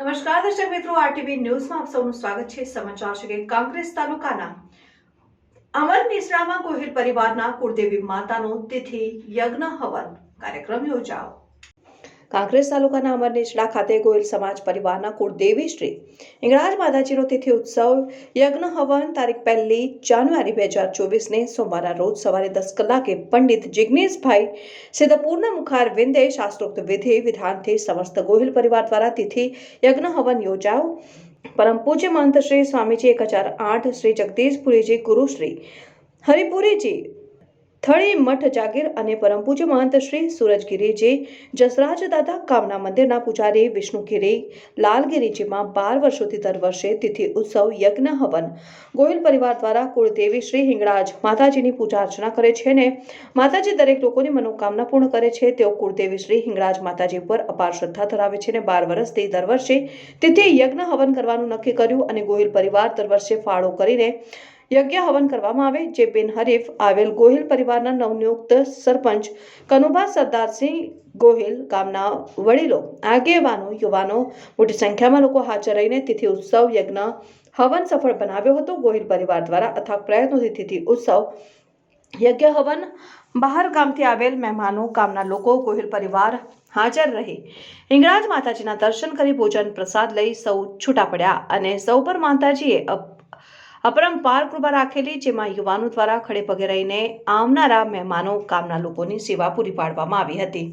નમસ્કાર, દર્શક મિત્રો, આરટીવી ન્યૂઝમાં આપ સૌનું સ્વાગત છે. સમાચાર છે કે કોંગ્રેસ તાલુકાના અમર મિશ્રામાં ગોહિલ પરિવારના કુળદેવી માતાનો તિથિ યજ્ઞ હવન કાર્યક્રમ યોજાયો. કાંગ્રેસ તાલુકાના અમર નિસડા ખાતે ગોયલ સમાજ પરિવારના કુળદેવી શ્રી ઇંગળાજ માતાજીનો તિથિ ઉત્સવ યજ્ઞ હવન તારીખ પહેલી જાન્યુઆરી બે હજાર ચોવીસને સોમવારના રોજ સવારે દસ કલાકે પંડિત જિજ્ઞેશભાઈ સિદ્ધપુરના મુખાર વિંદે શાસ્ત્રોક્ત વિધિ વિધાનથી સમસ્ત ગોહિલ પરિવાર દ્વારા તિથિ યજ્ઞ હવન યોજાયો. પરમ પૂજ્ય મહંત શ્રી સ્વામીજી એક હજાર આઠ શ્રી જગદીશપુરીજી ગુરુશ્રી હરિપુરીજી થળી મઠ જાગીર અને પરમ પૂજ્ય મહંત શ્રી સુરજગીરીજી, જસરાજ દાદા કામના મંદિરના પૂજારી વિષ્ણુગીરી, લાલગીરીજીમાં બાર વર્ષોથી દર વર્ષે તિથિ ઉત્સવ યજ્ઞ હવન. ગોયલ પરિવાર દ્વારા કુળદેવી શ્રી હિંગળાજ માતાજીની પૂજા અર્ચના કરે છે ને માતાજી દરેક લોકોની મનોકામના પૂર્ણ કરે છે. તેઓ કુળદેવી શ્રી હિંગળાજ માતાજી પર અપાર શ્રદ્ધા ધરાવે છે ને બાર વર્ષથી દર વર્ષે તિથિ યજ્ઞ હવન કરવાનું નક્કી કર્યું અને ગોહિલ પરિવાર દર વર્ષે ફાળો કરીને યજ્ઞ હવન કરવામાં આવે, જે બિનહરીફ આવેલ ગોહિલ પરિવારના નવનિયુક્ત સરપંચ કનુભા સરદારસિંહ ગોહિલ ગામના વડીલો, આગેવાનો, યુવાનો મોટી સંખ્યામાં લોકો હાજર રહીને તિથિ ઉત્સવ યજ્ઞ હવન સફળ બનાવ્યો હતો. ગોહિલ પરિવાર દ્વારા અથાગ પ્રયત્નોથી તિથિ ઉત્સવ યજ્ઞ હવન બહાર ગામથી આવેલ મહેમાનો ગામના લોકો, ગોહિલ પરિવાર હાજર રહી. હિંગળાજ માતાજીના દર્શન કરી ભોજન પ્રસાદ લઈ સૌ છૂટા પડ્યા અને સૌ પર માતાજીએ અપરંપાર કૃપા રાખેલી, જેમાં યુવાનો દ્વારા ખડે પગે રહીને આવનારા મહેમાનો, ગામના લોકોની સેવા પૂરી પાડવામાં આવી હતી.